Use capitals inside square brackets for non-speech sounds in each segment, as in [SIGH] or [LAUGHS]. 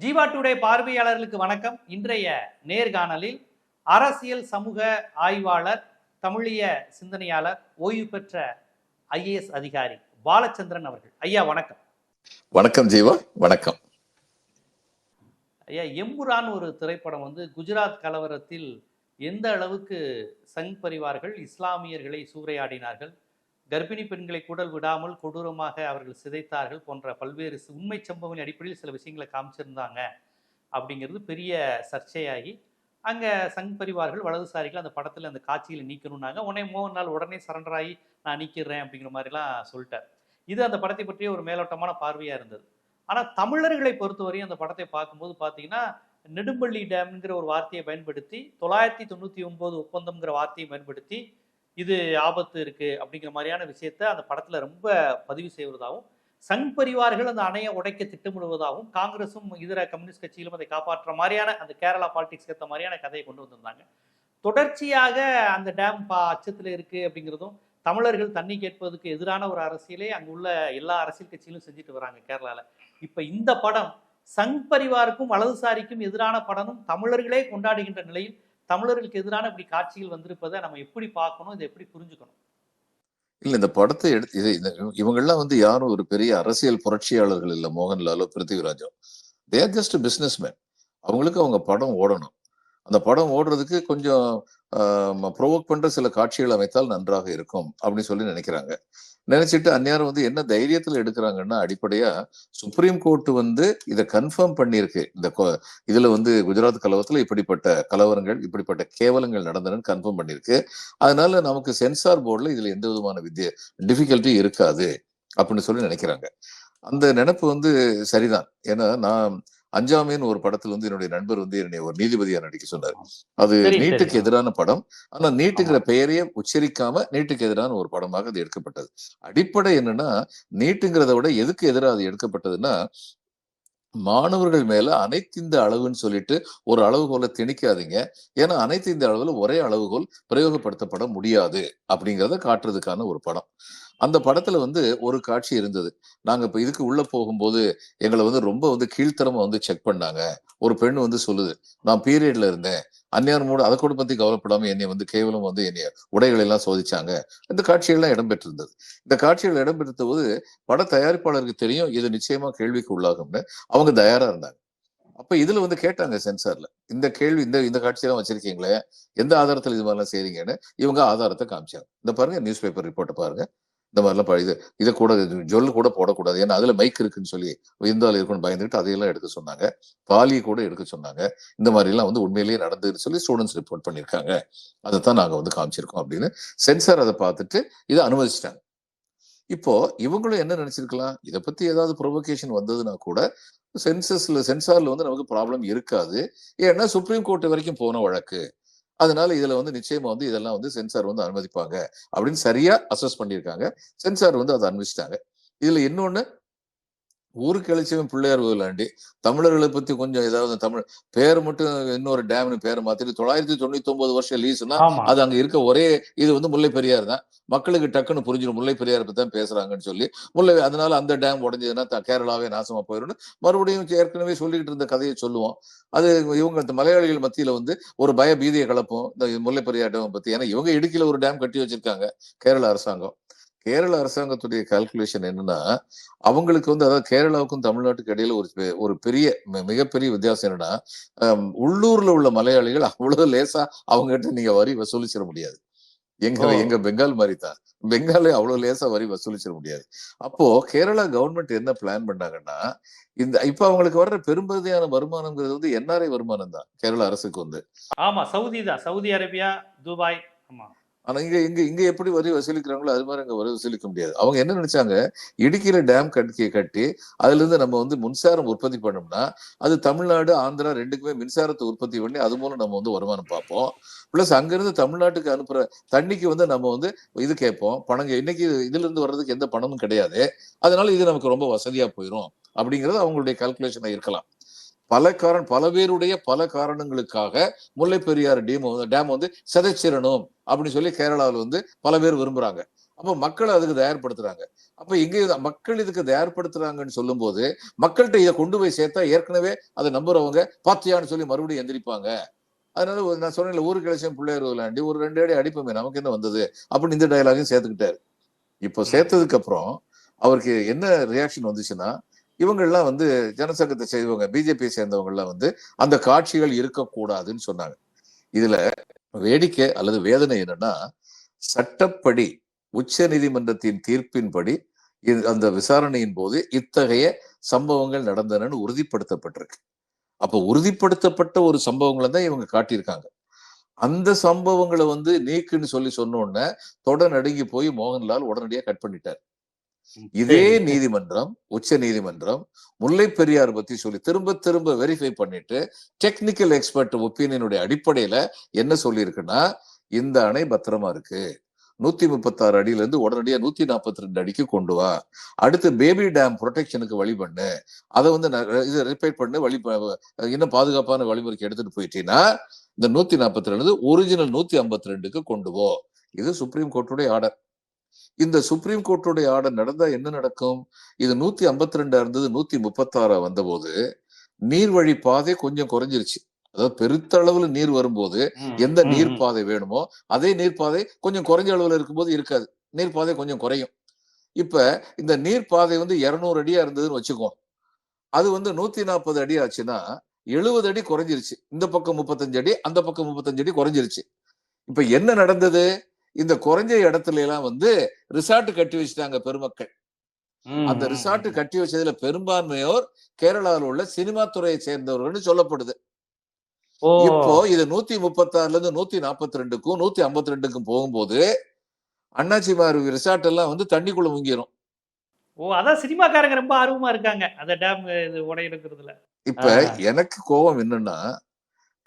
Jeeva today பார்வையாளர்களுக்கு வணக்கம். இன்றைய நேர்காணலில் அரசியல் சமூக ஆய்வாளர் தமிழிய சிந்தனையாளர் ஓய்வு பெற்ற ஐஏஎஸ் அதிகாரி பாலச்சந்திரன் அவர்கள். ஐயா வணக்கம். வணக்கம் ஜீவா வணக்கம். ஐயா எம்புரான் ஒரு திரைப்படம் வந்து குஜராத் கலவரத்தில் எந்த அளவுக்கு சங் பரிவார்கள் இஸ்லாமியர்களை சூறையாடினார்கள்? கர்ப்பிணி பெண்களை கூடல் விடாமல் கொடூரமாக அவர்கள் சிதைத்தார்கள் போன்ற பல்வேறு உண்மை சம்பவங்களின் அடிப்படையில் சில விஷயங்களை காமிச்சிருந்தாங்க அப்படிங்கிறது பெரிய சர்ச்சையாகி அங்கே சங் பரிவார்கள் வலதுசாரிகள் அந்த படத்தில் அந்த காட்சியில் நீக்கணும்னாங்க. உடனே மோகன் நாள் உடனே சரண்டர் ஆகி நான் நீக்கிறேன் அப்படிங்கிற மாதிரிலாம் சொல்லிட்டார். இது அந்த படத்தை பற்றிய ஒரு மேலோட்டமான பார்வையாக இருந்தது. ஆனால் தமிழர்களை பொறுத்தவரையும் அந்த படத்தை பார்க்கும்போது பார்த்தீங்கன்னா நெடும்பள்ளி டேம்ங்கிற ஒரு வார்த்தையை பயன்படுத்தி தொள்ளாயிரத்தி தொண்ணூற்றி ஒம்பது ஒப்பந்தம்ங்கிற வார்த்தையை பயன்படுத்தி இது ஆபத்து இருக்கு அப்படிங்கிற மாதிரியான விஷயத்த அந்த படத்துல ரொம்ப பதிவு செய்வதாகவும் சங் பரிவார்கள் அந்த அணையை உடைக்க திட்டமிடுவதாகவும் காங்கிரஸும் இதர கம்யூனிஸ்ட் கட்சிகளும் அதை காப்பாற்ற மாதிரியான அந்த கேரளா பாலிடிக்ஸ் ஏற்ற மாதிரியான கதையை கொண்டு வந்திருந்தாங்க. தொடர்ச்சியாக அந்த டேம் பா அச்சத்தில் இருக்கு அப்படிங்கிறதும் தமிழர்கள் தண்ணி கேட்பதுக்கு எதிரான ஒரு அரசியலே அங்குள்ள எல்லா அரசியல் கட்சிகளும் செஞ்சுட்டு வராங்க கேரளால. இப்ப இந்த படம் சங் பரிவாருக்கும் வலதுசாரிக்கும் எதிரான படமும் தமிழர்களே கொண்டாடுகின்ற நிலையில் தமிழர்களுக்கு எதிரான இப்படி காட்சிகள் வந்திருப்பதை நம்ம எப்படி பார்க்கணும் இதை எப்படி புரிஞ்சுக்கணும்? இல்ல இந்த படத்தை எடுத்து இது இவங்கெல்லாம் வந்து யாரும் ஒரு பெரிய அரசியல் புரட்சியாளர்கள் இல்ல மோகன்லாலோ பிருத்திவிராஜோ. தேர் ஜஸ்ட் பிசினஸ் மேன் அவங்களுக்கு அவங்க படம் ஓடணும். அந்த படம் ஓடுறதுக்கு கொஞ்சம் ப்ரொவோக் பண்ற சில காட்சிகள் அமைத்தால் நன்றாக இருக்கும் அப்படின்னு சொல்லி நினைக்கிறாங்க. நினைச்சிட்டு அந்நேரம் வந்து என்ன தைரியத்துல எடுக்கிறாங்கன்னா அடிப்படையா சுப்ரீம் கோர்ட் வந்து இதை கன்ஃபார்ம் பண்ணியிருக்கு. இந்த இதுல வந்து குஜராத் கலவரத்துல இப்படிப்பட்ட கலவரங்கள் இப்படிப்பட்ட கேவலங்கள் நடந்தனன்னு கன்ஃபார்ம் பண்ணியிருக்கு. அதனால நமக்கு சென்சார் போர்டுல இதுல எந்த விதமான வித்திய டிஃபிகல்ட்டி இருக்காது அப்படின்னு சொல்லி நினைக்கிறாங்க. அந்த நினைப்பு வந்து சரிதான். ஏன்னா நான் அஞ்சாமின்னு ஒரு படத்துல வந்து என்னுடைய நண்பர் வந்து என்னை ஒரு நீதிபதியா நடிக்க சொன்னார். அது நீட்டுக்கு. எதிரான படம். ஆனா நீட்டுங்கிற பெயரையே உச்சரிக்காம நீட்டுக்கு எதிரான ஒரு படமாக அது எடுக்கப்பட்டது. அடிப்படை என்னன்னா நீட்டுங்கிறத விட எதுக்கு எதிராக அது எடுக்கப்பட்டதுன்னா மாணவர்கள் மேல அனைத்து இந்த அளவுன்னு சொல்லிட்டு ஒரு அளவுகோலை திணிக்காதீங்க. ஏன்னா அனைத்து இந்த அளவுல ஒரே அளவுகோல் பிரயோகப்படுத்தப்பட முடியாது அப்படிங்கிறத காட்டுறதுக்கான ஒரு படம். அந்த படத்துல வந்து ஒரு காட்சி இருந்தது. நாங்க இப்ப இதுக்கு உள்ள போகும்போது எங்களை வந்து ரொம்ப வந்து கீழ்த்தரமா வந்து செக் பண்ணாங்க. ஒரு பெண் வந்து சொல்லுது நான் பீரியட்ல இருந்தேன். அந்நியார் மூட அதை கூட பத்தி கவலைப்படாம என்னை வந்து கேவலம் வந்து என்னைய உடைகளை எல்லாம் சோதிச்சாங்க. இந்த காட்சிகள்லாம் இடம்பெற்றிருந்தது. இந்த காட்சிகள் இடம்பெற்ற போது பட தயாரிப்பாளருக்கு தெரியும் இது நிச்சயமா கேள்விக்கு உள்ளாகும்னு. அவங்க தயாரா இருந்தாங்க. அப்ப இதுல வந்து கேட்டாங்க சென்சார்ல இந்த கேள்வி இந்த இந்த காட்சியெல்லாம் வச்சிருக்கீங்களே எந்த ஆதாரத்துல இது மாதிரிலாம் செய்றீங்கன்னு? இவங்க ஆதாரத்தை காமிச்சாங்க. இந்த பாருங்க நியூஸ் பேப்பர் ரிப்போர்ட்டை பாருங்க. இந்த மாதிரிலாம் இது இதை கூட ஜொல்லு கூட போடக்கூடாது. ஏன்னா அதுல மைக் இருக்குன்னு சொல்லி விருந்தால் இருக்குன்னு பயந்துட்டு அதையெல்லாம் எடுக்க சொன்னாங்க. பாலியை கூட எடுக்க சொன்னாங்க. இந்த மாதிரி எல்லாம் வந்து உண்மையிலேயே நடந்ததுன்னு சொல்லி ஸ்டூடெண்ட்ஸ் ரிப்போர்ட் பண்ணியிருக்காங்க. அதைத்தான் நாங்க வந்து காமிச்சிருக்கோம் அப்படின்னு சென்சார் அதை பார்த்துட்டு இதை அனுமதிச்சிட்டாங்க. இப்போ இவங்களும் என்ன நினைச்சிருக்கலாம்? இதை பத்தி ஏதாவது ப்ரொவோகேஷன் வந்ததுன்னா கூட சென்சஸ்ல சென்சார்ல வந்து நமக்கு ப்ராப்ளம் இருக்காது. ஏன்னா சுப்ரீம் கோர்ட் வரைக்கும் போன வழக்கு. அதனால இதுல வந்து நிச்சயமா வந்து இதெல்லாம் வந்து சென்சார் வந்து அனுமதிப்பாங்க அப்படின்னு சரியா அசஸ் பண்ணியிருக்காங்க. சென்சார் வந்து அதை அனுமதிச்சிட்டாங்க. இதுல இன்னொன்னு ஊருக்கு அழிச்சவன் பிள்ளையார் கோவிலாண்டி தமிழர்களை பத்தி கொஞ்சம் ஏதாவது தமிழ் பேர் மட்டும் இன்னொரு டேம்னு பேரை மாத்திட்டு தொள்ளாயிரத்தி தொண்ணூத்தி ஒன்பது வருஷம் லீஸ்னா அது அங்க இருக்க ஒரே இது வந்து முல்லை பெரியார் தான். மக்களுக்கு டக்குன்னு புரிஞ்சிடும் முல்லை பெரியார் பத்தி தான் பேசுறாங்கன்னு சொல்லி. முல்லை அதனால அந்த டேம் உடஞ்சதுன்னா கேரளாவே நாசமா போயிடும் மறுபடியும் ஏற்கனவே சொல்லிக்கிட்டு இருந்த கதையை சொல்லுவோம். அது இவங்க மலையாளிகள் மத்தியில வந்து ஒரு பய பீதியை கலப்பும். இந்த முல்லை பெரியார் டேம் பத்தி. ஏன்னா இவங்க இடுக்கில ஒரு டேம் கட்டி வச்சிருக்காங்க கேரள அரசாங்கம். கேரள அரசாங்கத்துடைய கால்குலேஷன் என்னன்னா அவங்களுக்கு வந்து அதாவது கேரளாவுக்கும் தமிழ்நாட்டுக்கு இடையில ஒரு ஒரு பெரிய மிகப்பெரிய வித்தியாசம் என்னன்னா உள்ளூர்ல உள்ள மலையாளிகள் அவ்வளவு லேசா அவங்க கிட்ட நீங்க வரி வசூலிச்சிட முடியாது. எங்க. எங்க பெங்கால் மாதிரி தான். பெங்காலே அவ்வளவு லேசா வரி வசூலிச்சிட முடியாது. அப்போ கேரளா கவர்மெண்ட் என்ன பிளான் பண்ணாங்கன்னா இந்த இப்ப அவங்களுக்கு வர்ற பெரும்பகுதியான வருமானம்ங்கிறது வந்து என்ஆர்ஐ வருமானம் தான் கேரளா அரசுக்கு வந்து. ஆமா சவுதி தான். சவுதி அரேபியா துபாய் ஆமா. ஆனா இங்க இங்க இங்க எப்படி வரி வசூலிக்கிறாங்களோ அது மாதிரி அங்க வரி வசூலிக்க முடியாது. அவங்க என்ன நினைச்சாங்க? இடுக்கியில டேம் கட்டி கட்டி அதுல இருந்து நம்ம வந்து மின்சாரம் உற்பத்தி பண்ணோம்னா அது தமிழ்நாடு ஆந்திரா ரெண்டுக்குமே மின்சாரத்தை உற்பத்தி பண்ணி அது மூலம் நம்ம வந்து வருமானம் பார்ப்போம். பிளஸ் அங்கிருந்து தமிழ்நாட்டுக்கு அனுப்புற தண்ணிக்கு வந்து நம்ம வந்து இது கேட்போம். பணம் இன்னைக்கு இதுல இருந்து வர்றதுக்கு எந்த பணமும் கிடையாது. அதனால இது நமக்கு ரொம்ப வசதியா போயிடும் அப்படிங்கிறது அவங்களுடைய கால்குலேஷனா இருக்கலாம். பல காரணம் பல பேருடைய பல காரணங்களுக்காக முல்லை பெரியாறு டேம் டேம் வந்து சிதைச்சிடணும் அப்படின்னு சொல்லி கேரளாவில் வந்து பல பேர் விரும்புறாங்க. அப்போ மக்கள் அதுக்கு தயார்படுத்துறாங்க. அப்ப இங்க மக்கள் இதுக்கு தயார்படுத்துறாங்கன்னு சொல்லும்போது மக்கள்கிட்ட இதை கொண்டு போய் சேர்த்தா ஏற்கனவே அதை நம்புறவங்க பாத்தியான்னு சொல்லி மறுபடியும் எந்திரிப்பாங்க. அதனால ஒரு- நான் சொன்னேன் ஊருக்கு கழிச்சேன் பிள்ளையர் விளையாண்டி ஒரு ரெண்டு அடி அடிப்போமே நமக்கு என்ன வந்தது? அப்படின்னு இந்த டயலாகையும் சேர்த்துக்கிட்டாரு. இப்போ சேர்த்ததுக்கு அப்புறம் அவருக்கு என்ன ரியாக்ஷன் வந்துச்சுன்னா இவங்கெல்லாம் வந்து ஜனசங்கத்தை செய்தவங்க பிஜேபி சேர்ந்தவங்க எல்லாம் வந்து அந்த காட்சிகள் இருக்கக்கூடாதுன்னு சொன்னாங்க. இதுல வேடிக்கை அல்லது வேதனை என்னன்னா சட்டப்படி உச்ச நீதிமன்றத்தின் தீர்ப்பின்படி அந்த விசாரணையின் போது இத்தகைய சம்பவங்கள் நடந்தனன்னு உறுதிப்படுத்தப்பட்டிருக்கு. அப்போ உறுதிப்படுத்தப்பட்ட ஒரு சம்பவங்களை தான் இவங்க காட்டியிருக்காங்க. அந்த சம்பவங்களை வந்து நீக்குன்னு சொல்லி சொன்னோடனே தொடர் தொட நடுங்கி போய் மோகன்லால் உடனடியா கட் பண்ணிட்டார். இதே. நீதிமன்றம் உச்ச நீதிமன்றம் முல்லை பெரியார் பத்தி சொல்லி திரும்ப திரும்ப வெரிஃபை பண்ணிட்டு டெக்னிக்கல் எக்ஸ்பர்ட் ஒப்பீனியனுடைய அடிப்படையில என்ன சொல்லியிருக்குன்னா இந்த அணை பத்திரமா இருக்கு. நூத்தி முப்பத்தாறு அடியில இருந்து உடனடியா நூத்தி நாற்பத்தி ரெண்டு அடிக்கு கொண்டு வா. அடுத்து பேபி டேம் ப்ரொடெக்ஷனுக்கு வழி பண்ணு. அதை வந்து இது ரிப்பேர் பண்ணு வழி இன்னும் பாதுகாப்பான வழிமுறைக்கு எடுத்துட்டு போயிட்டீங்கன்னா இந்த நூத்தி நாற்பத்தி ரெண்டு ஒரிஜினல் நூத்தி ஐம்பத்தி ரெண்டுக்கு கொண்டு போ. இது சுப்ரீம் கோர்ட்டுடைய ஆர்டர் இந்த சுப்ரீம் கோர்ட்டுடைய ஆர்டர் நடந்தா என்ன நடக்கும்? இது நூத்தி ஐம்பத்தி ரெண்டா இருந்தது நூத்தி முப்பத்தாறா வந்தபோது நீர்வழி பாதை கொஞ்சம் குறைஞ்சிருச்சு. அதாவது பெருத்த அளவுல நீர் வரும்போது எந்த நீர். பாதை வேணுமோ அதே நீர்ப்பாதை கொஞ்சம் குறைஞ்ச அளவுல இருக்கும்போது இருக்காது. நீர்ப்பாதை கொஞ்சம் குறையும். இப்ப இந்த நீர்ப்பாதை வந்து இருநூறு அடியா இருந்ததுன்னு வச்சுக்கோ அது வந்து நூத்தி நாற்பது அடி ஆச்சுன்னா எழுபது அடி குறைஞ்சிருச்சு. இந்த பக்கம் முப்பத்தஞ்சு அடி அந்த பக்கம் முப்பத்தஞ்சு அடி குறைஞ்சிருச்சு. இப்ப என்ன நடந்தது? இந்த குறைஞ்ச இடத்துல எல்லாம் வந்து ரிசார்ட் கட்டி வச்சுட்டாங்க பெருமக்கள். அந்த ரிசார்ட். கட்டி வச்சதுல பெரும்பான்மையோர் கேரளாவில் உள்ள சினிமா துறையை சேர்ந்தவர்கள்னு சொல்லப்படுது. இப்போ இது நூத்தி முப்பத்தி ஆறுல இருந்து நூத்தி நாற்பத்தி ரெண்டுக்கும் நூத்தி ஐம்பத்தி ரெண்டுக்கும் போகும்போது அண்ணாச்சிமார் ரிசார்ட் எல்லாம் வந்து தண்ணிக்குள்ள முங்கிரும். ஓ அதான் சினிமாக்காரங்க ரொம்ப ஆர்வமா இருக்காங்க. அந்த டேம் இது உடையிறதுல இப்ப. எனக்கு கோபம் என்னன்னா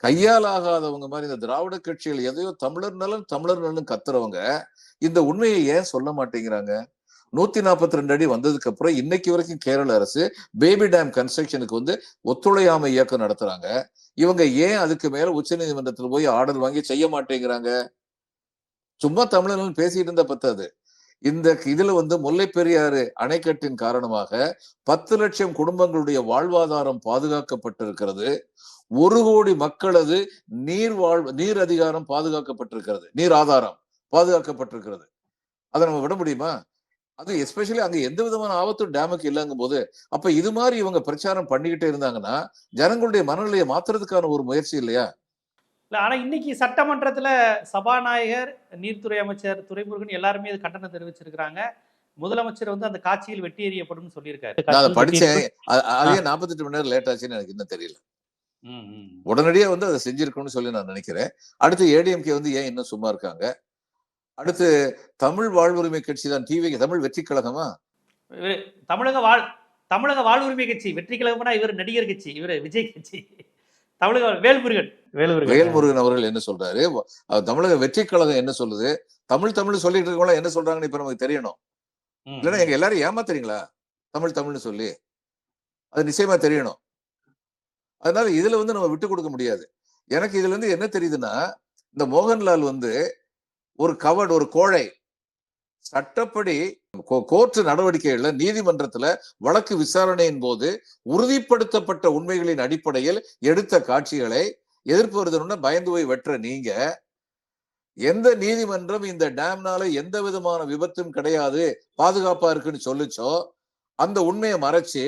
கையால் ஆகாதவங்க மாதிரி இந்த திராவிட கட்சிகள் எதையோ தமிழர் நலன் தமிழர் நலன் கத்துறவங்க இந்த உண்மையை ஏன் சொல்ல மாட்டேங்கிறாங்க? நூத்தி நாற்பத்தி ரெண்டு அடி வந்ததுக்கு அப்புறம் இன்னைக்கு வரைக்கும் கேரள அரசு பேபி டேம் கன்ஸ்ட்ரக்ஷனுக்கு வந்து ஒத்துழையாமை இயக்கம் நடத்துறாங்க. இவங்க ஏன் அதுக்கு மேல உச்சநீதிமன்றத்துல போய் ஆர்டர் வாங்கி செய்ய மாட்டேங்கிறாங்க? சும்மா தமிழர்கள் பேசிட்டு இருந்தா பத்தாது. இந்த இதுல வந்து முல்லை பெரியாறு அணைக்கட்டின் காரணமாக பத்து லட்சம் குடும்பங்களுடைய வாழ்வாதாரம் பாதுகாக்கப்பட்டிருக்கிறது. ஒரு கோடி மக்களது நீர் வாழ் நீர் அதிகாரம் பாதுகாக்கப்பட்டிருக்கிறது. நீர் ஆதாரம் பாதுகாக்கப்பட்டிருக்கிறது. அதை நம்ம விட முடியுமா? அது எஸ்பெஷலி அங்க எந்த விதமான ஆபத்தும் டேமுக்கு இல்லைங்கும் போது அப்ப இது மாதிரி இவங்க பிரச்சாரம் பண்ணிக்கிட்டே இருந்தாங்கன்னா ஜனங்களுடைய மனநிலையை மாத்துறதுக்கான ஒரு முயற்சி இல்லையா? இல்ல ஆனா இன்னைக்கு சட்டமன்றத்துல சபாநாயகர் நீர்த்துறை அமைச்சர் துரைமுருகன் எல்லாருமே இது கண்டனம் தெரிவிச்சிருக்காங்க முதலமைச்சர் வந்து அந்த காட்சியில் வெட்டி எறியப்படும் சொல்லியிருக்காரு. நான் படிச்சேன் அதே நாற்பத்தெட்டு மணி நேரம் லேட் ஆச்சுன்னு எனக்கு இன்னும் தெரியல. உடனடியா வந்து அதை செஞ்சிருக்கணும்னு சொல்லி நான் நினைக்கிறேன். அடுத்து ஏடிஎம்கே வந்து ஏன் இன்னும் சும்மா இருக்காங்க? அடுத்து தமிழ் வாழ்வுரிமை கட்சி தான் டிவி தமிழ் வெற்றி கழகமா? தமிழக வாழ் தமிழக வாழ்வுரிமை கட்சி வெற்றி கழகம்னா இவர் நடிகர் கட்சி இவர் விஜய் கட்சி. தமிழக வேல்முருகன். வேல்முருகன். வேல்முருகன் அவர்கள் என்ன சொல்றாரு? தமிழக வெற்றி கழகம் என்ன சொல்லுது? தமிழ் தமிழ் சொல்லிட்டு இருக்கவங்க என்ன சொல்றாங்கன்னு இப்ப நமக்கு தெரியணும். இல்லைன்னா எங்க எல்லாரும் ஏமாத்துறீங்களா? தமிழ் தமிழ்னு சொல்லி. அது நிச்சயமா தெரியணும். அதனால இதுல வந்து நம்ம விட்டு கொடுக்க முடியாது. எனக்கு இதுல இருந்து என்ன தெரியுதுன்னா இந்த மோகன்லால் வந்து ஒரு கவர்டு ஒரு கோழை சட்டப்படி கோர்ட் நடவடிக்கைகள்ல நீதிமன்றத்துல வழக்கு விசாரணையின் போது உறுதிப்படுத்தப்பட்ட உண்மைகளின் அடிப்படையில் எடுத்த காட்சிகளை எதிர்ப்பு வருதுன்னு பயந்து போய் வெற்ற நீங்க. எந்த நீதிமன்றம் இந்த டேம்னால எந்த விதமான விபத்தும் கிடையாது பாதுகாப்பா இருக்குன்னு சொல்லுச்சோ அந்த உண்மையை மறைச்சு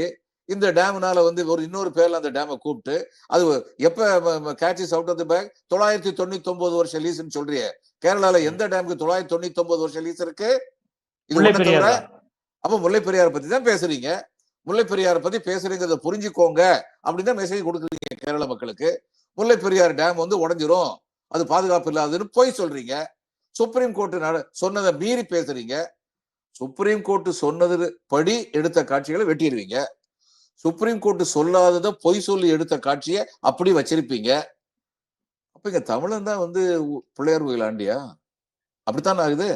இந்த டேம்னால வந்து ஒரு இன்னொரு பேர்ல அந்த டேமை கூப்பிட்டு அது எப்ப catches out of the bag தொள்ளாயிரத்தி தொண்ணூத்தி ஒன்பது வருஷம் லீஸ்ன்னு சொல்றியே. கேரளால எந்த டேமுக்கு தொள்ளாயிரத்தி தொண்ணூத்தி ஒன்பது வருஷம் லீஸ் இருக்கு? இது. அப்ப முல்லை பெரியாரை பத்தி தான் பேசுறீங்க. முல்லை பெரியாரை பத்தி பேசுறீங்கிறத புரிஞ்சுக்கோங்க அப்படின்னு தான் மெசேஜ் கொடுக்குறீங்க கேரள மக்களுக்கு. முல்லை பெரியார் டேம் வந்து உடைஞ்சிரும். அது பாதுகாப்பு இல்லாததுன்னு போய் சொல்றீங்க. சுப்ரீம் கோர்ட் நட சொன்னதை மீறி பேசுறீங்க. சுப்ரீம் கோர்ட் சொன்னது படி எடுத்த காட்சிகளை வெட்டிடுவீங்க. சுப்ரீம் கோர்ட் சொல்லாததை பொய் சொல்லி எடுத்த காட்சியை அப்படி வச்சிருப்பீங்க. அப்ப இங்க தமிழன் தான் வந்து பிள்ளையார் கோயில் அப்படித்தான் ஆகுது?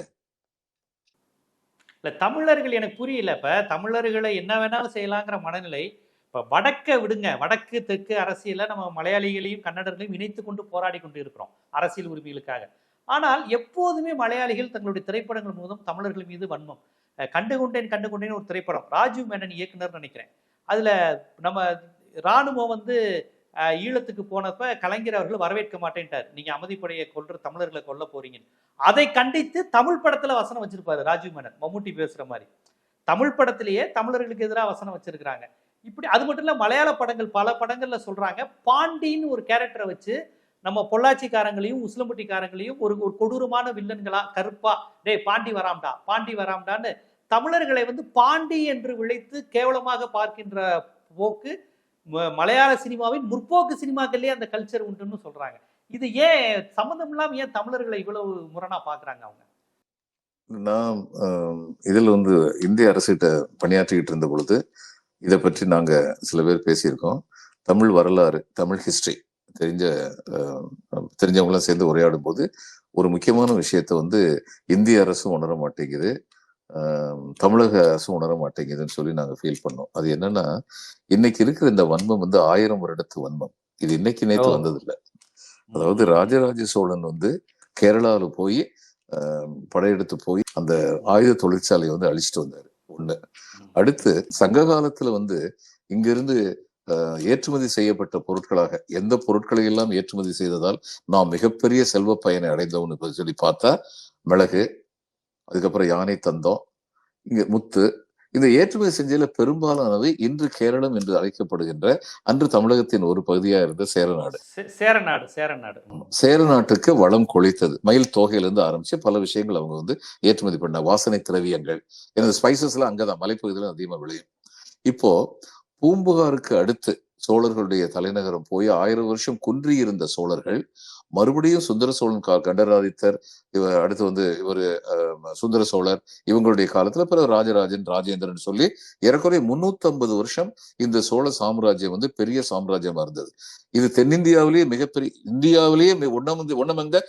இல்ல தமிழர்கள் எனக்கு புரியல. இப்ப தமிழர்களை என்ன வேணாலும் செய்யலாங்கிற மனநிலை. இப்ப வடக்க விடுங்க. வடக்கு தெற்கு அரசியல நம்ம மலையாளிகளையும் கன்னடர்களையும் இணைத்து கொண்டு போராடி கொண்டு இருக்கிறோம் அரசியல் உரிமைகளுக்காக. ஆனால் எப்போதுமே மலையாளிகள் தங்களுடைய திரைப்படங்கள் மூலம் தமிழர்கள் மீது வன்மம். கொண்டேன் கண்டுகொண்டேன் கண்டுகொண்டேன் ஒரு திரைப்படம். ராஜீவ் மேனன் இயக்குனர் நினைக்கிறேன். அதில் நம்ம ராணுவம் வந்து ஈழத்துக்கு போனப்ப கலைஞர் அவர்கள் வரவேற்க மாட்டேன்ட்டார். நீங்கள் அமைதிப்படையை கொல்ற தமிழர்களை கொல்ல போறீங்க அதை கண்டித்து தமிழ் படத்தில் வசனம் வச்சிருப்பாரு ராஜீவ் மேனன் மம்முட்டி பேசுகிற மாதிரி. தமிழ் படத்திலேயே தமிழர்களுக்கு எதிராக வசனம் வச்சிருக்கிறாங்க. இப்படி அது மட்டும் இல்லை மலையாள படங்கள் பல படங்களில் சொல்கிறாங்க பாண்டின்னு ஒரு கேரக்டரை வச்சு நம்ம பொள்ளாச்சிக்காரங்களையும் உசிலம்பட்டிக்காரங்களையும் ஒரு ஒரு கொடூரமான வில்லன்களா கருப்பா டேய் பாண்டி வராம்டா பாண்டி வராம்டான்னு தமிழர்களை வந்து பாண்டி என்று விழைத்து கேவலமாக பார்க்கின்ற போக்கு ம- மலையாள சினிமாவின் முற்போக்கு சினிமாக்கள்லேயே அந்த கல்ச்சர் உண்டுன்னு சொல்றாங்க. இது ஏன் சம்மந்தம் இல்லாமல் ஏன் தமிழர்களை இவ்வளவு முரணா பாக்குறாங்க அவங்க? நான் இதில் வந்து இந்திய அரசுகிட்ட பணியாற்றிக்கிட்டு இருந்த பொழுது இதை பற்றி நாங்கள் சில பேர் பேசியிருக்கோம். தமிழ் வரலாறு தமிழ் ஹிஸ்ட்ரி தெரிஞ்ச தெரிஞ்சவங்களாம் சேர்ந்து உரையாடும் போது ஒரு முக்கியமான விஷயத்தை வந்து இந்திய அரசும் உணர மாட்டேங்குது தமிழக அரசும் உணர மாட்டேங்குதுன்னு சொல்லி நாங்க ஃபீல் பண்ணோம். அது என்னன்னா இன்னைக்கு இருக்கிற இந்த வன்மம் வந்து ஆயிரம் வருடத்து வன்மம். இது இன்னைக்கு நேற்று ஓ. வந்தது இல்ல அதாவது ராஜராஜ சோழன் வந்து கேரளாவில் போய் படையெடுத்து போய் அந்த ஆயுத தொழிற்சாலையை வந்து அழிச்சிட்டு வந்தாரு. ஒண்ணு. அடுத்து சங்க காலத்துல வந்து இங்கிருந்து ஏற்றுமதி செய்யப்பட்ட பொருட்களாக எந்த பொருட்களை எல்லாம் ஏற்றுமதி செய்ததால் நாம் மிகப்பெரிய செல்வ பயனை அடைந்தோம்னு சொல்லி பார்த்தா மிளகு அதுக்கப்புறம் யானை தந்தம் இங்க முத்து. இந்த ஏற்றுமதி செஞ்சதுல பெரும்பாலானவை இன்று கேரளம் என்று அழைக்கப்படுகின்ற அன்று தமிழகத்தின் ஒரு பகுதியா இருந்த சேரநாடு. சேரநாடு சேரநாடு. சேர நாட்டுக்கு வளம் கொளித்தது. மயில் தொகையிலிருந்து ஆரம்பிச்சு பல விஷயங்கள் அவங்க வந்து ஏற்றுமதி பண்ண வாசனை திரவியங்கள். இந்த ஸ்பைசஸ் எல்லாம் அங்கதான் மலைப்பகுதியில அதிகமா விளையும். இப்போ பூம்புகாருக்கு அடுத்து சோழர்களுடைய தலைநகரம் போய் ஆயிரம் வருஷம் குன்றி இருந்த சோழர்கள் மறுபடியும் சுந்தர சோழன் கா கண்டராதித்தர் இவ அடுத்து வந்து இவர் சுந்தர சோழர் இவங்களுடைய காலத்துல பிறகு ராஜராஜன் ராஜேந்திரன் சொல்லி ஏறக்குறைய முன்னூத்தி ஐம்பது வருஷம் இந்த சோழ சாம்ராஜ்யம் வந்து பெரிய சாம்ராஜ்யமா இருந்தது. இது தென்னிந்தியாவிலேயே மிகப்பெரிய இந்தியாவிலேயே ஒன்னம் வந்து ஒன்னம் எங்க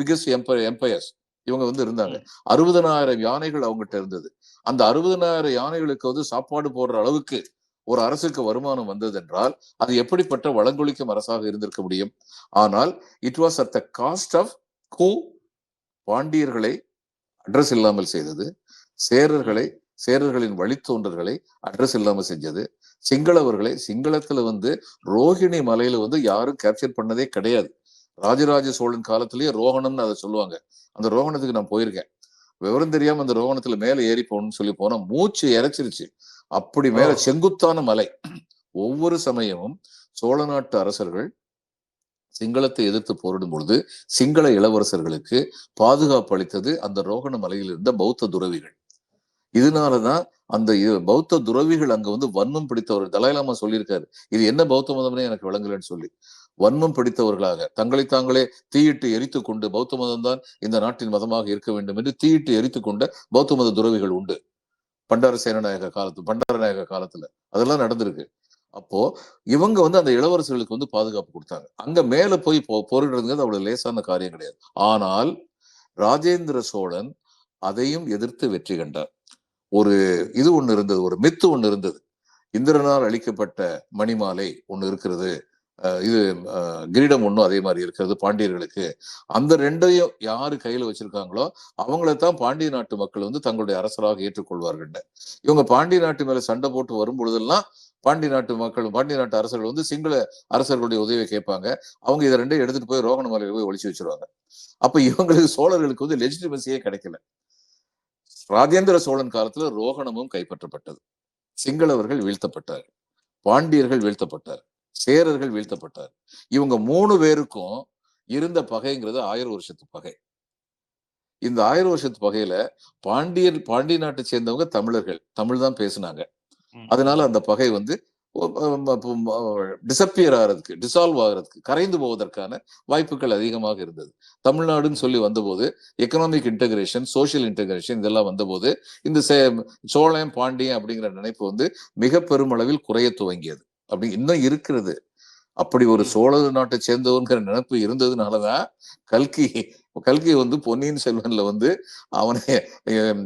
பிகஸ்ட் எம்பயர் எம்பயர்ஸ் இவங்க வந்து இருந்தாங்க. அறுபதனாயிரம் யானைகள் அவங்ககிட்ட இருந்தது. அந்த அறுபதனாயிரம் யானைகளுக்கு வந்து சாப்பாடு போடுற அளவுக்கு ஒரு அரசுக்கு வருமானம் வந்தது என்றால் அது எப்படிப்பட்ட வளங்கொழிக்கும் அரசாக இருந்திருக்க முடியும்? ஆனால் it was at the cost of கூ பாண்டியர்களை அட்ரஸ் இல்லாமல் செய்தது. சேரர்களை சேரர்களின் வழித்தோன்றர்களை அட்ரஸ் இல்லாமல் செஞ்சது. சிங்களவர்களை சிங்களத்துல வந்து ரோஹிணி மலையில வந்து யாரும் கேப்சர் பண்ணதே கிடையாது. ராஜராஜ சோழன் காலத்திலேயே ரோகணம்னு அதை சொல்லுவாங்க. அந்த ரோகணத்துக்கு நான் போயிருக்கேன். விவரம் தெரியாம அந்த ரோகணத்துல மேல ஏறி போகணும்னு சொல்லி போனா மூச்சு இறைச்சிருச்சு. அப்படி மேல. செங்குத்தான மலை. ஒவ்வொரு சமயமும் சோழ நாட்டு அரசர்கள் சிங்களத்தை எதிர்த்து போரிடும் பொழுது சிங்கள இளவரசர்களுக்கு பாதுகாப்பு அளித்தது அந்த ரோகண மலையில் இருந்த பௌத்த துறவிகள். இதனாலதான் அந்த பௌத்த துறவிகள் அங்க வந்து வன்மம் பிடித்தவர்கள் தலாய்லாமா சொல்லியிருக்காரு. இது என்ன பௌத்த மதம்னே எனக்கு விளங்கலன்னு சொல்லி. வன்மம் பிடித்தவர்களாக தங்களை தாங்களே தீயிட்டு எரித்து கொண்டு பௌத்த மதம் தான் இந்த நாட்டின் மதமாக இருக்க வேண்டும் என்று தீயிட்டு எரித்து கொண்ட பௌத்த மத துறவிகள் உண்டு. பண்டார சேனநாயக காலத்து பண்டாரநாயக காலத்துல அதெல்லாம் நடந்திருக்கு. அப்போ இவங்க வந்து அந்த இளவரசர்களுக்கு வந்து பாதுகாப்பு கொடுத்தாங்க. அங்க மேல போய் போ போரிடுறதுங்கிறது அவ்வளவு லேசான காரியம் கிடையாது. ஆனால் ராஜேந்திர சோழன் அதையும் எதிர்த்து வெற்றி கண்டார். ஒரு இது ஒண்ணு இருந்தது ஒரு மித்து ஒண்ணு இருந்தது. இந்திரனால் அளிக்கப்பட்ட மணிமாலை ஒண்ணு இருக்கிறது. இது கிரீடம் ஒன்றும் அதே மாதிரி இருக்கிறது பாண்டியர்களுக்கு. அந்த ரெண்டையும் யாரு கையில வச்சிருக்காங்களோ அவங்களைத்தான் பாண்டிய நாட்டு மக்கள் வந்து தங்களுடைய அரசராக ஏற்றுக்கொள்வார்கள். இவங்க பாண்டிய நாட்டு மேல சண்டை போட்டு வரும் பொழுதெல்லாம் பாண்டிய நாட்டு மக்கள் பாண்டிய நாட்டு அரசர்கள் வந்து சிங்கள அரசர்களுடைய உதவியை கேட்பாங்க. அவங்க இதை ரெண்டையும் எடுத்துட்டு போய் ரோகண மலையில போய் ஒழிச்சு வச்சிருவாங்க. அப்ப இவங்களுக்கு சோழர்களுக்கு வந்து லெஜிட்டிமசியே கிடைக்கல. ராஜேந்திர சோழன் காலத்துல ரோகணமும் கைப்பற்றப்பட்டது. சிங்களவர்கள் வீழ்த்தப்பட்டார் பாண்டியர்கள் வீழ்த்தப்பட்டார் சேரர்கள் வீழ்த்தப்பட்டார். இவங்க மூணு பேருக்கும் இருந்த பகைங்கிறது ஆயிரம் வருஷத்து பகை. இந்த ஆயிரம் வருஷத்து பகையில பாண்டியர் பாண்டிய நாட்டை சேர்ந்தவங்க தமிழர்கள். தமிழ் தான் பேசினாங்க. அதனால அந்த பகை வந்து டிசப்பியர் ஆகிறதுக்கு டிசால்வ் ஆகிறதுக்கு கரைந்து போவதற்கான வாய்ப்புகள் அதிகமாக இருந்தது. தமிழ்நாடுன்னு சொல்லி வந்தபோது எக்கனாமிக் இன்டகிரேஷன் சோஷியல் இன்டகிரேஷன் இதெல்லாம் வந்தபோது இந்த சே- சோழன் பாண்டியன் அப்படிங்கிற நினைப்பு வந்து மிக பெருமளவில் குறைய துவங்கியது. அப்படி இன்னும் இருக்கிறது அப்படி ஒரு சோழ நாட்டை சேர்ந்தவங்கிற நினைப்பு இருந்ததுனாலதான் கல்கி கல்கி வந்து பொன்னியின் செல்வன்ல வந்து அவனை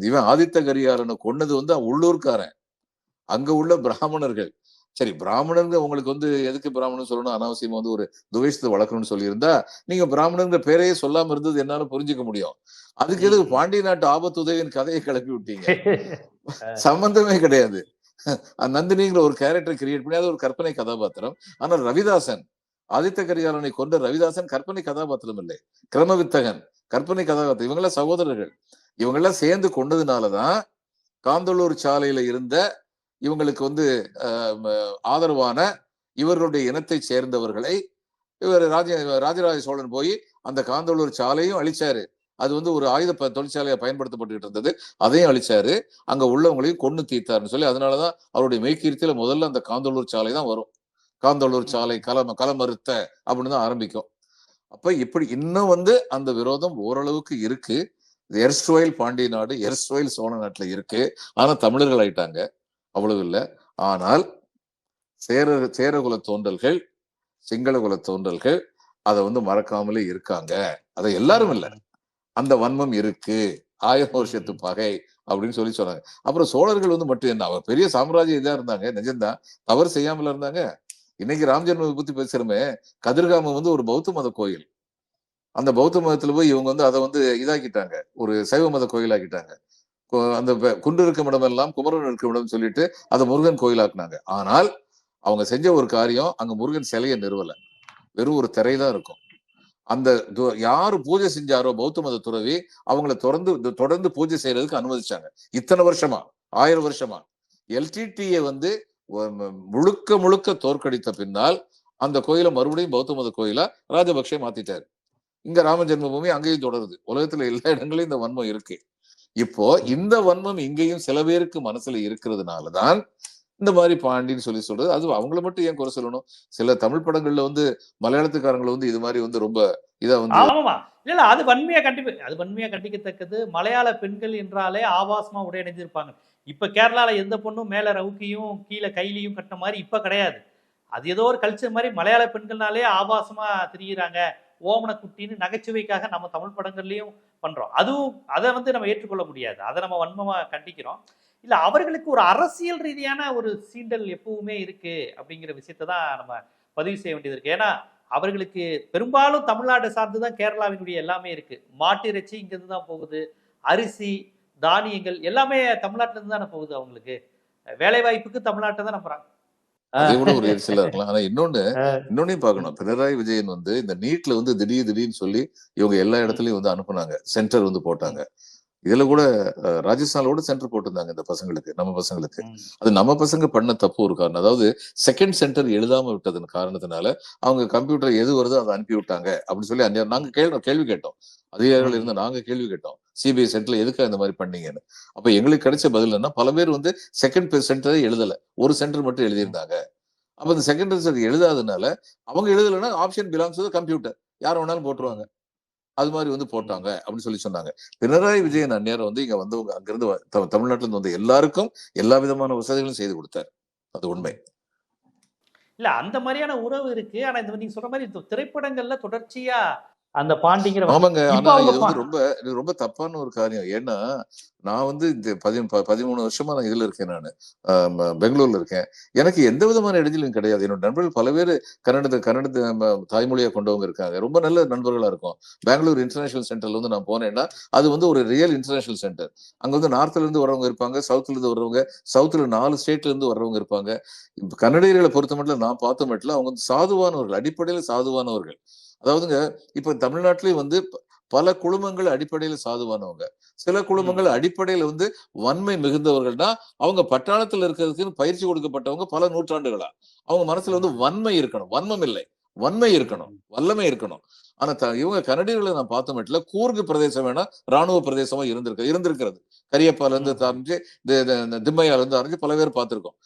இவன் ஆதித்த கரிகாலனை கொன்னது வந்து அவன் உள்ளூர்காரன். அங்க உள்ள பிராமணர்கள். சரி பிராமணருங்க உங்களுக்கு வந்து எதுக்கு பிராமணன் சொல்லணும்? அனாவசியமா வந்து ஒரு துவேஷத்தை வளர்க்கணும்னு சொல்லியிருந்தா நீங்க பிராமணருங்கிற பேரையே சொல்லாம இருந்தது என்னால புரிஞ்சுக்க முடியும். அதுக்கு எதுக்கு. பாண்டிய நாட்டு ஆபத்து உதவியின் கதையை கிளப்பி விட்டீங்க? [LAUGHS] சம்பந்தமே கிடையாது. நந்தினிங்கிற ஒரு கேரக்டர் கிரியேட் பண்ணி அது ஒரு கற்பனை கதாபாத்திரம். ஆனால் ரவிதாசன் ஆதித்த கரிகாலனை கொண்ட ரவிதாசன் கற்பனை கதாபாத்திரம் இல்லை. கிரமவித்தகன் கற்பனை கதாபாத்திரம். இவங்கெல்லாம் சகோதரர்கள். இவங்கெல்லாம் சேர்ந்து கொண்டதுனாலதான் காந்தளூர் சாலையில இருந்த இவங்களுக்கு வந்து ஆஹ், ஆதரவான இவர்களுடைய இனத்தை சேர்ந்தவர்களை இவர் ராஜ ராஜராஜ சோழன் போய் அந்த காந்தளூர் சாலையும் அழிச்சாரு. அது வந்து ஒரு ஆயுத தொழிற்சாலையா பயன்படுத்தப்பட்டு இருந்தது. அதையும் அழிச்சாரு. அங்க உள்ளவங்களையும் கொன்னு தீர்த்தாருன்னு சொல்லி அதனாலதான் அவருடைய மெய்கீர்த்தியில முதல்ல அந்த காந்தளூர் சாலை தான் வரும். காந்தளூர் சாலை கலம் களமறுத்த அப்படின்னு தான் ஆரம்பிக்கும். அப்ப இப்படி இன்னும் வந்து அந்த விரோதம் ஓரளவுக்கு இருக்கு. எர்ஸ்டுவைல் பாண்டிய நாடு எர்ஸ்டுவைல் சோழ நாட்டுல இருக்கு. ஆனா தமிழர்கள் ஆயிட்டாங்க. அவ்வளவு இல்லை. ஆனால் சேர சேரகுல தோன்றல்கள் சிங்கள குல தோன்றல்கள் அதை வந்து மறக்காமலே இருக்காங்க. அதை எல்லாரும் இல்ல. அந்த வன்மம் இருக்கு ஆயிரம் வருஷத்து பகை அப்படின்னு சொல்லி சொன்னாங்க. அப்புறம் சோழர்கள் வந்து மட்டும் என்ன அவர் பெரிய சாம்ராஜ்யம் இதா இருந்தாங்க நிஜம்தான் தவறு செய்யாமல இருந்தாங்க? இன்னைக்கு ராம் பத்தி பேசுறமே கதிர்காமம் வந்து ஒரு பௌத்த மத கோயில். அந்த பௌத்த மதத்துல போய் இவங்க வந்து அதை வந்து இதாக்கிட்டாங்க ஒரு சைவ மத கோயிலாக்கிட்டாங்க. அந்த குண்டு குன்று இருக்கும் இடம் எல்லாம் குமரன் இருக்கும் இடம் சொல்லிட்டு அதை முருகன் கோயிலாக்குனாங்க. ஆனால் அவங்க செஞ்ச ஒரு காரியம் அங்க முருகன் சிலையை நிறுவல. வெறும் ஒரு திரை தான் இருக்கும். அந்த யாரு பூஜை செஞ்சாரோ பௌத்த மத துறவி அவங்களை தொடர்ந்து தொடர்ந்து பூஜை செய்யறதுக்கு அனுமதிச்சாங்க. இத்தனை வருஷமா? ஆயிரம் வருஷமா? எல்டிடியை வந்து முழுக்க முழுக்க தோற்கடித்த பின்னால் அந்த கோயிலை மறுபடியும் பௌத்த மத கோயிலா ராஜபக்ஷே மாத்திட்டாரு. இங்க ராம ஜென்மபூமி அங்கேயும் தொடருது. உலகத்துல எல்லா இடங்களையும் இந்த வன்மம் இருக்கு. இப்போ இந்த வன்மம் இங்கேயும் சில பேருக்கு மனசுல இருக்கிறதுனாலதான் இந்த மாதிரி பாண்டின்னு சொல்லி சொல்றது. அது அவங்கள மட்டும் ஏன் குறை சொல்லணும்? சில தமிழ் படங்கள்ல வந்து மலையாளத்துக்காரங்களை வந்து இது மாதிரி வந்து ரொம்ப இதா வந்து ஆமா இல்ல இல்ல அது வன்மையா கண்டிப்பா அது வன்மையா கண்டிக்கத்தக்கது. மலையாள பெண்கள் என்றாலே ஆபாசமா உடை அணிஞ்சிருப்பாங்க. இப்ப கேரளால எந்த பொண்ணும் மேல ரவுக்கியும் கீழே கைலியும் கட்டின மாதிரி இப்ப கிடையாது. அது ஏதோ ஒரு கல்ச்சர் மாதிரி மலையாள பெண்கள்னாலே ஆபாசமா திரியிறாங்க. ஓமன குட்டின்னு நகைச்சுவைக்காக நம்ம தமிழ் படங்கள்லயும் பண்றோம். அதுவும் அதை வந்து நம்ம ஏற்றுக்கொள்ள முடியாது. அதை நம்ம வன்மமா கண்டிக்கிறோம். இல்ல அவர்களுக்கு ஒரு அரசியல் ரீதியான ஒரு சீண்டல் எப்பவுமே இருக்கு அப்படிங்கிற விஷயத்தை தான் நம்ம பதிவு செய்ய வேண்டியது இருக்கு. ஏன்னா அவர்களுக்கு பெரும்பாலும் தமிழ்நாடு சார்ந்து தான் கேரளாவினுடைய எல்லாமே இருக்கு. மாட்டு இறைச்சி இங்கிருந்து தான் போகுது. அரிசி தானியங்கள் எல்லாமே தமிழ்நாட்டுல இருந்து தானே போகுது அவங்களுக்கு. வேலை வாய்ப்புக்கு தமிழ்நாட்டை தான் நம்புறாங்க ஒரு எரிச்சலா இருக்கலாம். ஆனா இன்னொன்னு இன்னொன்னையும் பார்க்கணும். பினராயி விஜயன் வந்து இந்த நீட்ல வந்து திடீர் திடீர்னு சொல்லி இவங்க எல்லா இடத்துலயும் வந்து அனுப்புனாங்க. சென்டர் வந்து போட்டாங்க. இதுல கூட ராஜஸ்தான்ல கூட சென்டர் போட்டிருந்தாங்க இந்த பசங்களுக்கு நம்ம பசங்களுக்கு. அது நம்ம பசங்க பண்ண தப்பு ஒரு காரணம். அதாவது செகண்ட் சென்டர் எழுதாம விட்டதன் காரணத்தினால அவங்க கம்ப்யூட்டர் எது வருதோ அதை அனுப்பி விட்டாங்க அப்படின்னு சொல்லி நாங்க கேள்வி கேள்வி கேட்டோம். அதிகாரிகள் இருந்த நாங்க கேள்வி கேட்டோம். சிபிஐ சென்டர்ல எதுக்காக இந்த மாதிரி பண்ணீங்கன்னு. அப்ப எங்களுக்கு கிடைச்ச பதில் என்ன பல பேர் வந்து செகண்ட் சென்டரே எழுதல. ஒரு சென்டர் மட்டும் எழுதியிருந்தாங்க. அப்ப இந்த செகண்ட் சென்டர் எழுதாதனால அவங்க எழுதலைன்னா ஆப்ஷன் பிலாங்ஸ் கம்ப்யூட்டர் யார் வேணாலும் போட்டுருவாங்க. அது மாதிரி வந்து போட்டாங்க அப்படின்னு சொல்லி சொன்னாங்க. பினராயி விஜயன் அந்நேரம் வந்து இங்க வந்தவங்க அங்கிருந்து வ- த- தமிழ்நாட்டுல இருந்து வந்த எல்லாருக்கும் எல்லா விதமான வசதிகளும் செய்து கொடுத்தார். அது உண்மை. இல்ல அந்த மாதிரியான உறவு இருக்கு. ஆனா இந்த நீங்க சொல்ற மாதிரி திரைப்படங்கள்ல தொடர்ச்சியா அந்த பாண்டிங்கிற ஆமாங்க. ஆனா இது வந்து ரொம்ப இது ரொம்ப தப்பான ஒரு காரியம். ஏன்னா நான் வந்து இந்த பதி பதிமூணு வருஷமா நான் இதுல இருக்கேன் நான். பெங்களூர்ல இருக்கேன். எனக்கு எந்த விதமான இடைஞ்சலும் கிடையாது. என்னோட நண்பர்கள் பல பேர் கன்னடத்தை கன்னடத்தை தாய்மொழியா கொண்டவங்க இருக்காங்க. ரொம்ப நல்ல நண்பர்களா இருக்கும். பெங்களூர் இன்டர்நேஷனல் சென்டர்ல வந்து நான் போனேன்னா அது வந்து ஒரு ரியல் இன்டர்நேஷனல் சென்டர். அங்க வந்து நார்த்ல இருந்து வரவங்க இருப்பாங்க சவுத்ல இருந்து வர்றவங்க சவுத்ல நாலு ஸ்டேட்ல இருந்து வர்றவங்க இருப்பாங்க. கன்னடியர்களை பொறுத்த மட்டும் நான் பார்த்த மட்டும் அவங்க வந்து சாதுவானவர்கள் அடிப்படையில் சாதுவானவர்கள். அதாவதுங்க இப்ப தமிழ்நாட்டிலேயே வந்து பல குழுமங்கள் அடிப்படையில சாதுவானவங்க. சில குழுமங்கள் அடிப்படையில வந்து வன்மை மிகுந்தவர்கள்னா அவங்க பட்டாளத்துல இருக்கிறதுக்குன்னு பயிற்சி கொடுக்கப்பட்டவங்க பல நூற்றாண்டுகளா. அவங்க மனசுல வந்து வன்மை இருக்கணும். வன்மம் இல்லை. வன்மை இருக்கணும். வல்லமை இருக்கணும். ஆனா இவங்க கனடியர்களை நான் பார்த்த மட்டும் கூர்கு பிரதேசம் வேணா ராணுவ பிரதேசமா இருந்திருக்கு இருந்திருக்கிறது. கரியப்பால இருந்து. ஆரம்பிச்சு திம்மையால இருந்து ஆரம்பிச்சு பல பேர் பார்த்திருக்கோம்.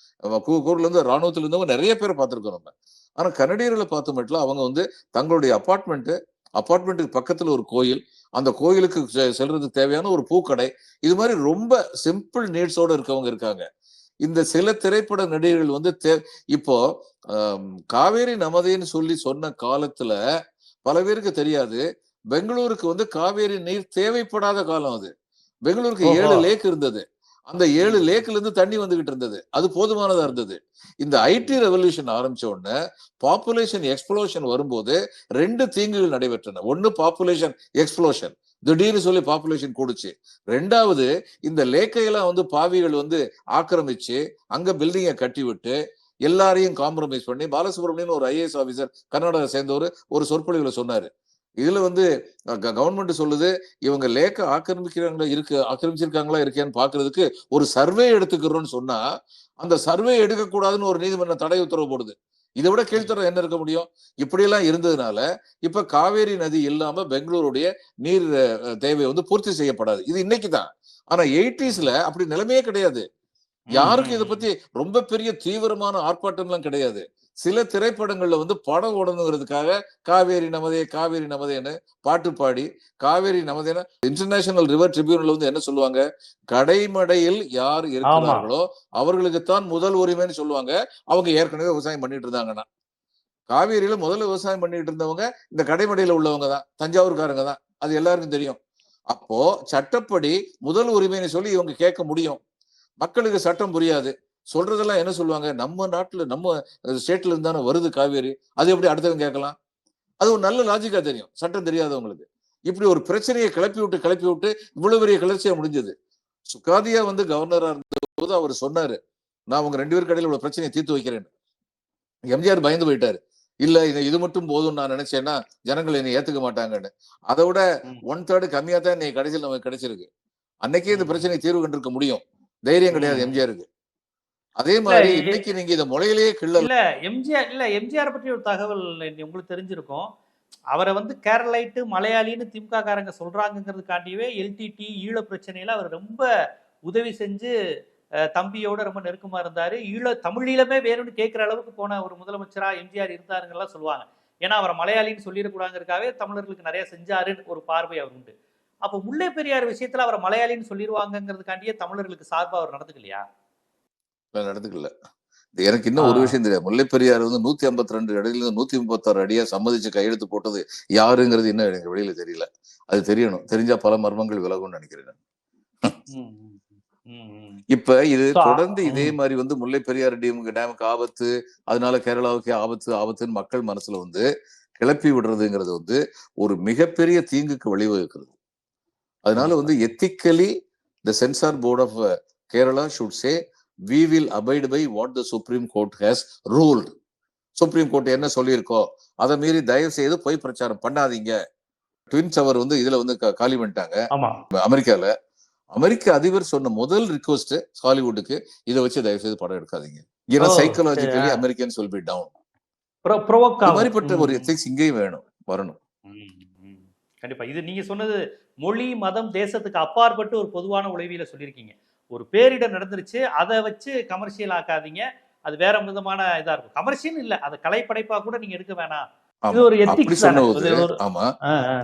கூர்ல இருந்து ராணுவத்துல இருந்தவங்க நிறைய பேர் பார்த்திருக்கோம் நம்ம. ஆனா கனடியர்களை பார்த்த மட்டும் அவங்க வந்து தங்களுடைய அபார்ட்மெண்ட் அபார்ட்மெண்ட்டுக்கு பக்கத்துல ஒரு கோயில் அந்த கோயிலுக்கு செல்றதுக்கு தேவையான ஒரு பூக்கடை இது மாதிரி ரொம்ப சிம்பிள் நீட்ஸோட இருக்கவங்க இருக்காங்க. இந்த சில திரைப்பட நடிகர்கள் வந்து தே- இப்போ காவேரி நமதேன்னு சொல்லி சொன்ன காலத்துல பல பேருக்கு தெரியாது. பெங்களூருக்கு வந்து காவேரி நீர் தேவைப்படாத காலம் அது. பெங்களூருக்கு. ஏழு லேக் இருந்தது. அந்த ஏழு லேக்ல இருந்து தண்ணி வந்துகிட்டு இருந்தது. அது போதுமானதா இருந்தது. இந்த ஐடி ரெவல்யூஷன் ஆரம்பிச்ச உடனே பாப்புலேஷன் எக்ஸ்ப்ளோஷன் வரும்போது ரெண்டு தீங்குகள் நடைபெற்றன. ஒன்னு பாப்புலேஷன் எக்ஸ்ப்ளோஷன். திடீர்னு சொல்லி பாப்புலேஷன் கூடுச்சு. ரெண்டாவது இந்த லேக்கையெல்லாம் வந்து பாவிகள் வந்து ஆக்கிரமிச்சு அங்க பில்டிங்கை கட்டி விட்டு எல்லாரையும் காம்ப்ரமைஸ் பண்ணி பாலசுப்ரமணியன் ஒரு ஐஏஎஸ் ஆபீசர் கர்நாடகா சேர்ந்தவர் ஒரு சொற்பொழிவுல சொன்னாரு. இதுல வந்து கவர்மெண்ட் சொல்லுது இவங்க லேக்க ஆக்கிரமிக்கிறாங்களா இருக்கு ஆக்கிரமிச்சிருக்காங்களா இருக்கேன்னு பாக்குறதுக்கு ஒரு சர்வே எடுத்துக்கிறோம்னு சொன்னா அந்த சர்வே எடுக்கக்கூடாதுன்னு ஒரு நீதிமன்றம் தடை உத்தரவு போடுது. இதை விட கீழ்த்தரம் என்ன இருக்க முடியும்? இப்படியெல்லாம் இருந்ததுனால இப்ப காவேரி நதி இல்லாம பெங்களூருடைய நீர் தேவை வந்து பூர்த்தி செய்யப்படாது. இது இன்னைக்கு தான். ஆனா எயிட்டிஸ்ல அப்படி நிலைமையே கிடையாது. யாருக்கும் இதை பத்தி ரொம்ப பெரிய தீவிரமான ஆர்ப்பாட்டம்லாம் கிடையாது. சில திரைப்படங்கள்ல வந்து படம் ஓடணுங்கிறதுக்காக காவேரி நமதே காவேரி நமதேன்னு பாட்டு பாடி காவேரி நமதேன்னு இன்டர்நேஷனல் ரிவர் ட்ரிபியூனல் வந்து என்ன சொல்லுவாங்க? கடைமடையில் யார் இருக்கிறார்களோ அவர்களுக்குத்தான் முதல் உரிமைன்னு சொல்லுவாங்க. அவங்க ஏற்கனவே விவசாயம் பண்ணிட்டு இருந்தாங்கன்னா. காவேரியில முதல்ல விவசாயம் பண்ணிட்டு இருந்தவங்க இந்த கடைமடையில உள்ளவங்க தான். தஞ்சாவூர்காரங்க தான். அது எல்லாருக்கும் தெரியும். அப்போ சட்டப்படி முதல் உரிமைன்னு சொல்லி இவங்க கேட்க முடியும். மக்களுக்கு சட்டம் புரியாது. சொல்றதெல்லாம் என்ன சொல்லுவாங்க? நம்ம நாட்டுல நம்ம ஸ்டேட்ல இருந்தானே வருது காவேரி. அது எப்படி அடுத்தவங்க கேட்கலாம்? அது ஒரு நல்ல லாஜிக்கா தெரியும். சட்டம் தெரியாதவங்களுக்கு. இப்படி ஒரு பிரச்சனையை கிளப்பி விட்டு கிளப்பி விட்டு இவ்வளவு பெரிய கிளர்ச்சியா முடிஞ்சது. சுகாதியா வந்து கவர்னரா இருந்தபோது அவர் சொன்னாரு நான் உங்க ரெண்டு பேருக்கு இடையில இவ்வளவு பிரச்சனையை தீர்த்து வைக்கிறேன். எம்ஜிஆர் பயந்து போயிட்டாரு. இல்ல இது இது மட்டும் போதும் நான் நினைச்சேன்னா ஜனங்கள் என்னை ஏத்துக்க மாட்டாங்கன்னு. அதை விட. ஒன் தேர்டு கம்மியா தான் இன்னைக்கு கடைசியில் நமக்கு கிடைச்சிருக்கு. அன்னைக்கே இந்த பிரச்சனை தீர்வு கண்டிருக்க முடியும். தைரியம் கிடையாது. எம்ஜிஆருக்கு. அதே மாதிரி இன்னைக்கு நீங்க இதை முளையிலேயே கிள்ள இல்ல எம்ஜிஆர் இல்ல எம்ஜிஆர் பற்றி ஒரு தகவல் உங்களுக்கு தெரிஞ்சிருக்கும். அவரை வந்து கேரளைட்டு மலையாளின்னு திமுக காரங்க சொல்றாங்கிறதுக்காண்டியே எல்டிடி ஈழ பிரச்சனையில அவர் ரொம்ப உதவி செஞ்சு தம்பியோட ரொம்ப நெருக்கமா இருந்தாரு. ஈழ தமிழீழமே வேணும்னு கேட்கிற அளவுக்கு போன ஒரு முதலமைச்சரா எம்ஜிஆர் இருந்தாருங்கெல்லாம் சொல்லுவாங்க. ஏன்னா அவரை மலையாளின்னு சொல்லிடக்கூடாங்கிறதுக்காகவே தமிழர்களுக்கு நிறைய செஞ்சாருன்னு ஒரு பார்வை அவர் உண்டு. அப்போ முல்லை பெரியார் விஷயத்துல அவரை மலையாளின்னு சொல்லிடுவாங்கிறதுக்காண்டியே தமிழர்களுக்கு சார்பா அவர் நடந்துக்கலையா? நடந்துக்கல. எனக்கு இன்னும் ஒரு. விஷயம் தெரியாது. முல்லை பெரியார் வந்து நூத்தி ஐம்பத்தி ரெண்டு அடியில இருந்து நூத்தி முப்பத்தாறு அடியா சம்மதிச்சு கையெழுத்து போட்டது யாருங்கிறது இன்னும் எனக்கு வெளியில தெரியல. அது தெரியணும். தெரிஞ்சா பல மர்மங்கள் விலகும்னு நினைக்கிறேன். இப்ப இது தொடர்ந்து இதே. மாதிரி வந்து முல்லை பெரியார் டேமுக்கு டேமுக்கு ஆபத்து அதனால கேரளாவுக்கு ஆபத்து ஆபத்துன்னு மக்கள் மனசுல வந்து கிளப்பி விடுறதுங்கிறது வந்து ஒரு மிகப்பெரிய தீங்குக்கு வழிவகுக்கிறது. அதனால வந்து ethically the censor board of Kerala should say we will abide by what the supreme court has ruled supreme court என்ன சொல்லியிருக்கோ அதை மீறி தயவு செய்து பொய் பிரச்சாரம் பண்ணாதீங்க. ட்வின்ஸ் அவர் வந்து இதுல வந்து காலி பண்ணிட்டாங்க. அமெரிக்கால. அமெரிக்க அதிபர் சொன்ன முதல் ரிக்வஸ்ட் ஹாலிவுட்டுக்கு இதை வச்சு தயவு செய்து படம் எடுக்காதீங்க. ஏன்னா psychologically. Americans will be down. மாதிரிப்பட்ட ஒரு எத்திக்ஸ் இங்கேயும் வேணும் வரணும். கண்டிப்பா. இது நீங்க சொன்னது மொழி மதம் தேசத்துக்கு அப்பாற்பட்டு ஒரு பொதுவான உளவியல சொல்லியிருக்கீங்க. ஒரு பேரிடர் நடந்துருச்சு அதை வச்சு கமர்ஷியல் ஆக்காதீங்க. அது வேற விதமான இதா இருக்கும். கமர்ஷியல் இல்ல அதை கலைப்படைப்பா கூட நீங்க எடுக்க வேணாம். இது ஒரு எத்திக்ஸ் ஆமா.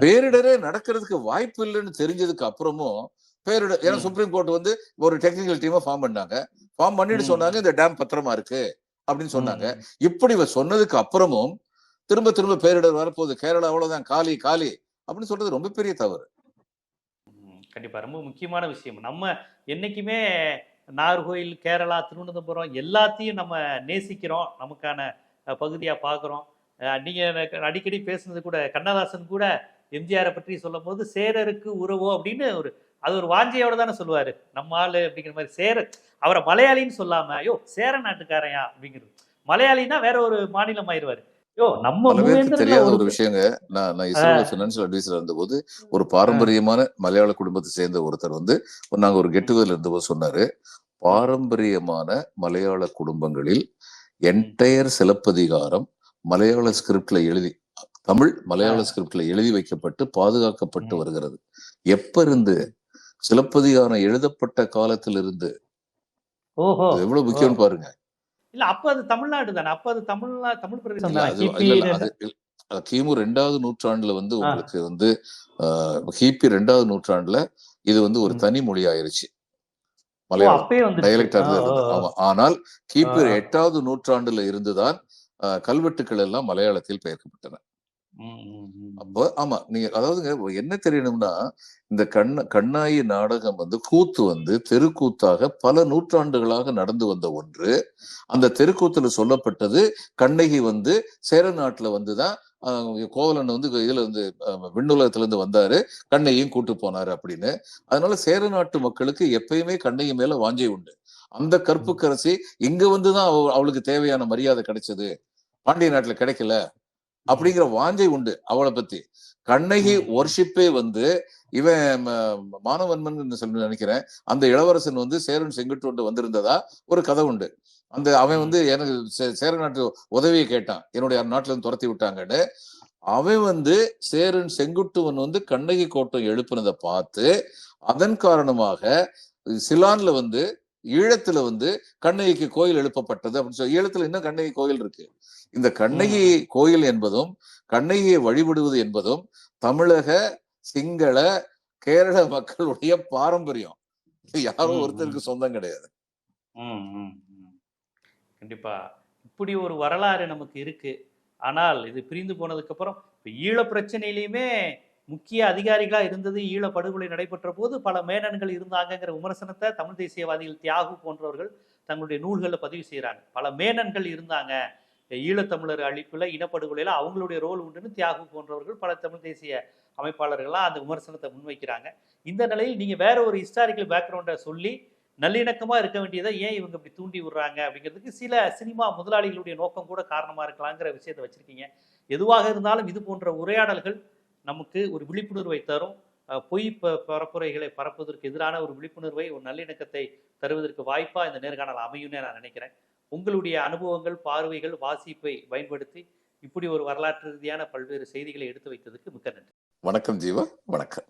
பேரிடரே நடக்கிறதுக்கு வாய்ப்பு இல்லைன்னு தெரிஞ்சதுக்கு அப்புறமும் பேரிடர் ஏன்னா. சுப்ரீம் கோர்ட் வந்து ஒரு டெக்னிக்கல் டீமை ஃபார்ம் பண்ணாங்க. ஃபார்ம் பண்ணிட்டு. சொன்னாங்க இந்த டேம் பத்திரமா இருக்கு அப்படின்னு சொன்னாங்க. இப்படி சொன்னதுக்கு அப்புறமும் திரும்ப திரும்ப பேரிடர் வரப்போகுது. கேரளா அவ்வளவுதான் காலி காலி அப்படின்னு சொல்றது ரொம்ப பெரிய தவறு. கண்டிப்பாக ரொம்ப முக்கியமான விஷயம். நம்ம என்றைக்குமே நாகர்கோயில் கேரளா திருவனந்தபுரம் எல்லாத்தையும் நம்ம நேசிக்கிறோம். நமக்கான பகுதியாக பார்க்குறோம் நீங்கள் அடிக்கடி பேசுனது கூட கண்ணதாசன் கூட எம்ஜிஆரை பற்றி சொல்லும் போது சேரருக்கு உறவோ அப்படின்னு ஒரு அது ஒரு வாஞ்சையோட தானே சொல்லுவார். நம்ம ஆள் அப்படிங்கிற மாதிரி. சேர அவரை மலையாளின்னு சொல்லாமல் ஐயோ சேர நாட்டுக்காரையா அப்படிங்கிறது. மலையாளின்னா வேற ஒரு மாநிலம் ஆயிடுவார் தெரியாத ஒரு விஷயங்க. நான் நான் இஸ்ரோல பினான்சியல் அட்வைசர் இருந்தபோது ஒரு பாரம்பரியமான மலையாள குடும்பத்தை சேர்ந்த ஒருத்தர் வந்து நாங்க ஒரு கெட் டுகெதர் இருந்தபோது சொன்னாரு பாரம்பரியமான மலையாள குடும்பங்களில் என்டையர் சிலப்பதிகாரம் மலையாள ஸ்கிரிப்ட்ல எழுதி தமிழ் மலையாள. ஸ்கிரிப்ட்ல எழுதி வைக்கப்பட்டு பாதுகாக்கப்பட்டு. வருகிறது. எப்ப இருந்து சிலப்பதிகாரம் எழுதப்பட்ட காலத்தில் இருந்து ஓஹோ. அது எவ்வளவு முக்கியம் பாருங்க. இல்ல அப்ப அது தமிழ்நாடு தானே? அப்ப அது தமிழ்நா தமிழ் பிரதேசம் கிமு ரெண்டாவது நூற்றாண்டுல வந்து. உங்களுக்கு வந்து கிபி ரெண்டாவது நூற்றாண்டுல இது வந்து ஒரு. தனி மொழி ஆயிருச்சு மலையாளம். டயலெக்டா இருந்தது. ஆனால் கிபி. எட்டாவது நூற்றாண்டுல இருந்துதான் கல்வெட்டுக்கள் எல்லாம் மலையாளத்தில் பெயர்க்கப்பட்டன. அப்போ ஆமா. நீங்க அதாவதுங்க என்ன தெரியணும்னா இந்த கண்ண கண்ணாயி நாடகம் வந்து கூத்து வந்து தெருக்கூத்தாக பல நூற்றாண்டுகளாக நடந்து வந்த ஒன்று. அந்த தெருக்கூத்துல சொல்லப்பட்டது கண்ணகி வந்து சேர நாட்டுல வந்துதான் ஆஹ், கோவலன் வந்து இதுல இருந்து விண்ணுலகத்துல இருந்து வந்தாரு கண்ணையும் கூட்டு போனாரு அப்படின்னு. அதனால சேர நாட்டு மக்களுக்கு எப்பயுமே கண்ணகி மேல வாஞ்சை உண்டு. அந்த கற்புக்கரசி இங்க வந்துதான் அவ- அவளுக்கு தேவையான மரியாதை கிடைச்சது. பாண்டிய நாட்டுல கிடைக்கல. அப்படிங்கிற வாஞ்சை உண்டு அவளை பத்தி. கண்ணகி. ஒர்ஷிப்பே வந்து இவன் ம- மானவன்மன் சொல்லி நினைக்கிறேன். அந்த இளவரசன் வந்து சேரன் செங்குட்டு வந்திருந்ததா? ஒரு கதை உண்டு. அந்த அவன் வந்து எனக்கு சேர நாட்டு உதவியை கேட்டான். என்னுடைய நாட்டுல இருந்து துரத்தி விட்டாங்கன்னு. அவன் வந்து சேரன் செங்குட்டுவன் வந்து கண்ணகி கோட்டம் எழுப்புனதை பார்த்து அதன் காரணமாக சிலான்ல வந்து ஈழத்துல வந்து கண்ணகிக்கு கோயில் எழுப்பப்பட்டது அப்படின்னு சொல்லி ஈழத்துல இன்னும் கண்ணகி கோயில் இருக்கு. இந்த கண்ணகி கோயில் என்பதும் கண்ணகியை வழிபடுவது என்பதும் தமிழக சிங்கள கேரள மக்களுடைய பாரம்பரியம். இது யாரோ ம், ஒருத்தருக்கு சொந்தம் கிடையாது. கண்டிப்பா. இப்படி ஒரு வரலாறு நமக்கு இருக்கு. ஆனால் இது பிரிந்து போனதுக்கு அப்புறம் இப்ப ஈழ பிரச்சனையிலையுமே முக்கிய அதிகாரிகளா இருந்தது ஈழ படுகொலை நடைபெற்ற போது பல மேனன்கள் இருந்தாங்கங்கிற விமர்சனத்தை தமிழ் தேசியவாதிகள் தியாகு போன்றவர்கள் தங்களுடைய நூல்களில் பதிவு செய்றாங்க. பல மேனன்கள் இருந்தாங்க. ஈழத்தமிழர் அழிப்பில் இனப்படுகொலையில் அவங்களுடைய ரோல் உண்டுன்னு தியாகு போன்றவர்கள் பல தமிழ் தேசிய அமைப்பாளர்கள்லாம் அந்த விமர்சனத்தை முன்வைக்கிறாங்க. இந்த நிலையில் நீங்கள் வேற ஒரு ஹிஸ்டாரிக்கல் பேக்ரவுண்டை சொல்லி நல்லிணக்கமா இருக்க வேண்டியதை ஏன் இவங்க இப்படி தூண்டி விடுறாங்க அப்படிங்கிறதுக்கு சில சினிமா முதலாளிகளுடைய நோக்கம் கூட காரணமாக இருக்கலாங்கிற விஷயத்தை வச்சுருக்கீங்க. எதுவாக இருந்தாலும் இது போன்ற உரையாடல்கள் நமக்கு ஒரு விழிப்புணர்வை தரும். பொய் ப- பரப்புரைகளை பரப்புவதற்கு எதிரான ஒரு விழிப்புணர்வை ஒரு நல்லிணக்கத்தை தருவதற்கு வாய்ப்பாக இந்த நேர்காணல் அமையும்னு நான் நினைக்கிறேன். உங்களுடைய அனுபவங்கள் பார்வைகள் வாசிப்பை பயன்படுத்தி இப்படி ஒரு வரலாற்று ரீதியான பல்வேறு செய்திகளை எடுத்து வைத்ததுக்கு மிக்க நன்றி. வணக்கம் ஜீவா வணக்கம்.